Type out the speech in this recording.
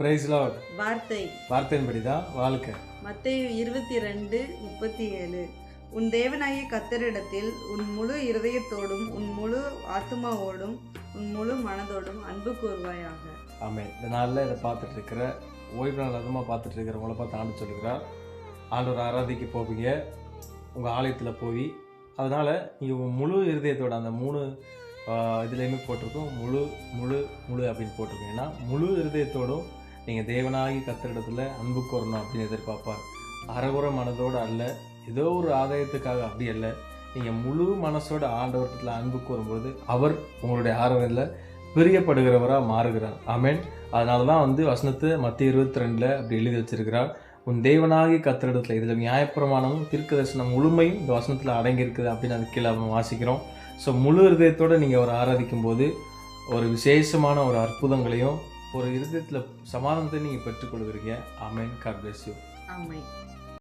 Price Lord வார்த்தை. வார்த்தையின்படி தான் வாழ்க்கை மத்தேயு இருபத்தி ரெண்டு முப்பத்தி ஏழு உன் தேவனாகிய கத்தரிடத்தில் உன் முழு இருதயத்தோடும் உன் முழு ஆத்மாவோடும் உன் முழு மனதோடும் அன்பு கூறுவாயாக. ஆமே இந்த நாளில் இதை பார்த்துட்டு இருக்கிற ஓய்வு நாள் அதிகமாக பார்த்துட்டு இருக்கிறவங்கள பார்த்து ஆண்டு சொல்லுகிறார். ஆண்டவர் ஆராதிக்கு போவீங்க. உங்கள் ஆலயத்தில் போய் அதனால் நீங்கள் உங்கள் முழு இருதயத்தோட அந்த மூணு இதுலேயுமே போட்டிருக்கோம். முழு முழு முழு அப்படின்னு போட்டிருக்கோம். ஏன்னா முழு இருதயத்தோடும் நீங்கள் தேவனாகி கத்திரிடத்தில் அன்பு கோரணும் அப்படின்னு எதிர்பார்ப்பார். அறகுற மனதோடு அல்ல ஏதோ ஒரு ஆதாயத்துக்காக அப்படி அல்ல. நீங்கள் முழு மனசோட ஆண்டவரத்தில் அன்பு கூறும்பொழுது அவர் உங்களுடைய ஆராதனையில் பிரியப்படுகிறவராக மாறுகிறார். ஆமேன். அதனால தான் வந்து வசனத்தை மத்திய இருபத்தி ரெண்டில் அப்படி எழுதி வச்சிருக்கிறார். உன் தேவனாகி கத்திரிடத்தில் இதில் நியாயப்பிரமாணமும் தீர்க்க தரிசனம் முழுமையும் இந்த வசனத்தில் அடங்கியிருக்குது அப்படின்னு அது கீழே நம்ம வாசிக்கிறோம். ஸோ முழு ஹிருதயத்தோடு நீங்கள் அவரை ஆராதிக்கும் போது ஒரு விசேஷமான ஒரு அற்புதங்களையும் ஒரு இருதயத்தில் சமாதானத்தை நீங்கள் பெற்றுக்கொள்கிறீங்க. ஆமென். God bless